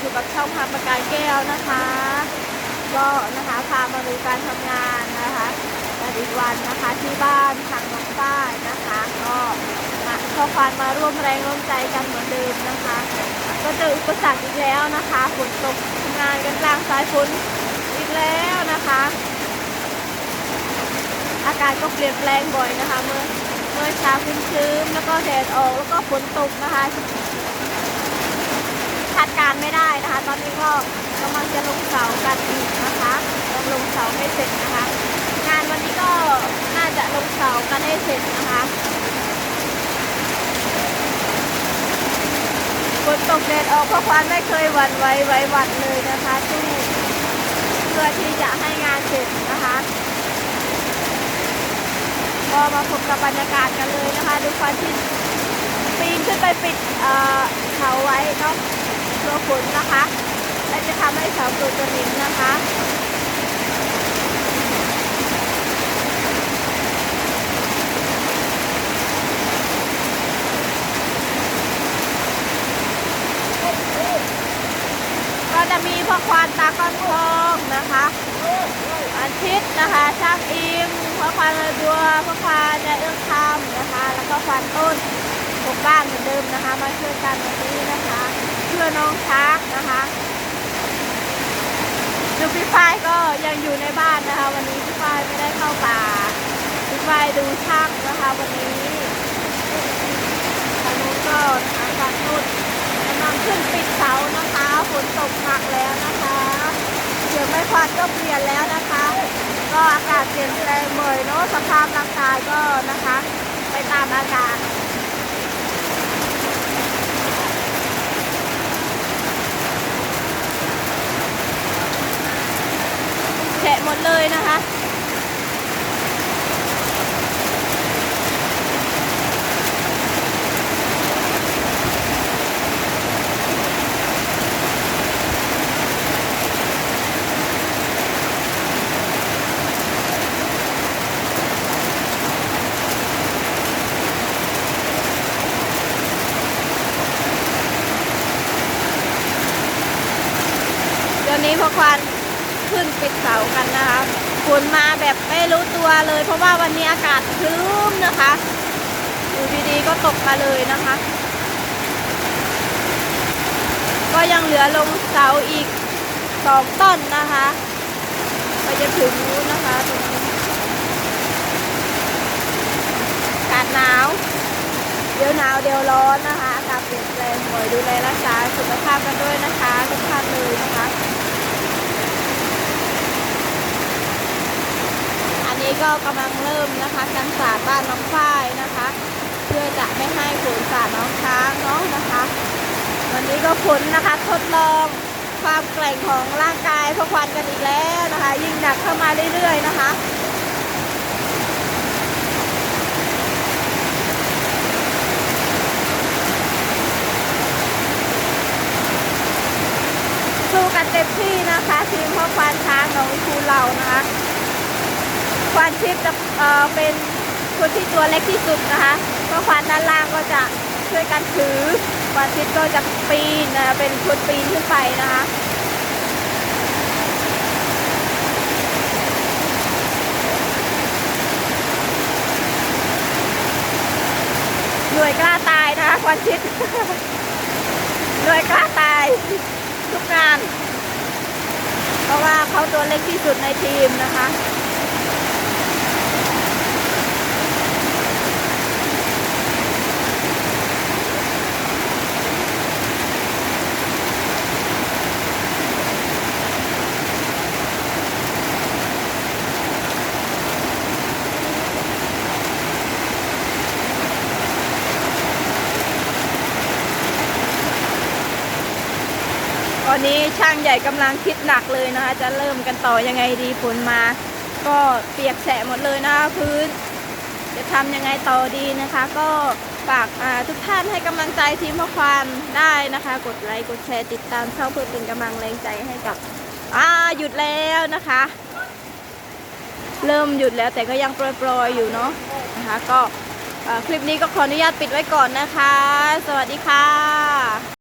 อยู่กับช่องพาประกายแก้วนะคะ ก็นะคะพามาดูการทำงานนะคะกันอีกวันนะคะที่บ้านทางน้องป้ายนะคะ ก็มาข้อความมาร่วมแรงร่วมใจกันเหมือนเดิมนะคะ ก็เจออุปสรรคอีกแล้วนะคะฝนตกทำงานกันกลางสายฝนอีกแล้วนะคะ อากาศก็เปลี่ยนแปลงบ่อยนะคะ เมื่อเมื่อเช้าคืนชื้นแล้วก็แดดออกแล้วก็ฝนตกนะคะ ดการไม่ได้นะคะ ตอนนี้ก็กำลังจะลงเสากันอีกนะคะยังลงเสาไม่เสร็จนะคะ งานวันนี้ก็น่าจะลงเสากันให้เสร็จนะคะฝนตกแดดออกเพราะควานไม่เคยหวั่นไหวไหวหวั่นเลยนะคะสู้เพื่อที่จะให้งานเสร็จนะคะก็มาพบกับบรรยากาศกันเลยนะคะ ดูความที่ปีนขึ้นไปปิดเอ่อเขาไว้เนาะ ตัวฝนนะคะและจะทำให้เสาตัวจะนิ่งนะคะก็จะมีพ่อควานตาก้อนทองนะคะอาทิตย์นะคะช่างอิมพ่อควานเลยบัวพ่อควานจะเอื้องคำนะคะ แล้วก็ควานต้นทุกบ้านเหมือนเดิมนะคะ มาช่วยกันวันนี้นะคะ เพื่อน้องช้างนะคะดูพี่ฝ้ายก็ยังอยู่ในบ้านนะคะ วันนี้พี่ฝ้ายไม่ได้เข้าป่าพี่ฝ้ายดูช่างนะคะ วันนี้ทางนู้นก็นะคะควานต้นกำลังขึ้นปิดเสานะคะฝนตกหนักแล้วนะคะเสียงไม่ควันก็เปลี่ยนแล้วนะคะ ก็อากาศเปลี่ยนแปลงบ่อยเนาะสภาพร่างกายก็นะคะ ไปตามอากาศแฉะ หมดเลยนะคะ เดี๋ยวนี้พอควัน ขึ้นปิดเสากันนะคะฝนมาแบบไม่รู้ตัวเลย เพราะว่าวันนี้อากาศครึ้มนะคะอยู่ดีๆก็ตกมาเลยนะคะ ก็ยังเหลือลงเสาอีกสองต้นนะคะไปจะถึงนู้นนะคะตรงนี้อากาศหนาว เดี๋ยวหนาวเดี๋ยวร้อนนะคะอากาศเปลี่ยนแปลงบ่อยดูแลรักษาสุขภาพกันด้วยนะคะทุกท่านเลยนะคะ นนี้ก็กำลังเริ่มนะคะการสาดบ้านน้องฝ้ายนะคะ เพื่อจะไม่ให้ฝนสาดน้องช้างเนาะนะคะ วันนี้ก็ฝนนะคะทดลองความแกร่งของร่างกายพวกควันกันอีกแล้วนะคะ ยิ่งหนักเข้ามาเรื่อยๆนะคะสู้กันเต็มที่นะคะ ทีมพ่อควานช้างหนองคูเหล่านะคะ ควานชิปจะเอ่อเป็นคนที่ตัวเล็กที่สุดนะคะเพ่อควานด้านล่างก็จะช่วยกันถือควานชิปก็จะปีนนะเป็นคนปีนขึ้นไปนะคะหน่วยกล้าตายนะคะควานชิปหน่วยกล้าตายทุกงาน เพราะว่าเขาตัวเล็กที่สุดในทีมนะคะ อนนี้ช่างใหญ่กำลังคิดหนักเลยนะคะ จะเริ่มกันต่อยังไงดีฝนมา ก็เปียกแฉะหมดเลยนะคะพื้น จะทำยังไงต่อดีนะคะ ก็ฝากทุกท่านให้กำลังใจทีมพ่อควานได้นะคะ กดไลค์กดแชร์ติดตามเข้าเพื่อเป็นกำลังแรงใจให้กับอ่าหยุดแล้วนะคะ เริ่มหยุดแล้วแต่ก็ยังโปรยๆอยู่เนาะนะคะ ก็คลิปนี้ก็ขออนุญาตปิดไว้ก่อนนะคะ สวัสดีค่ะ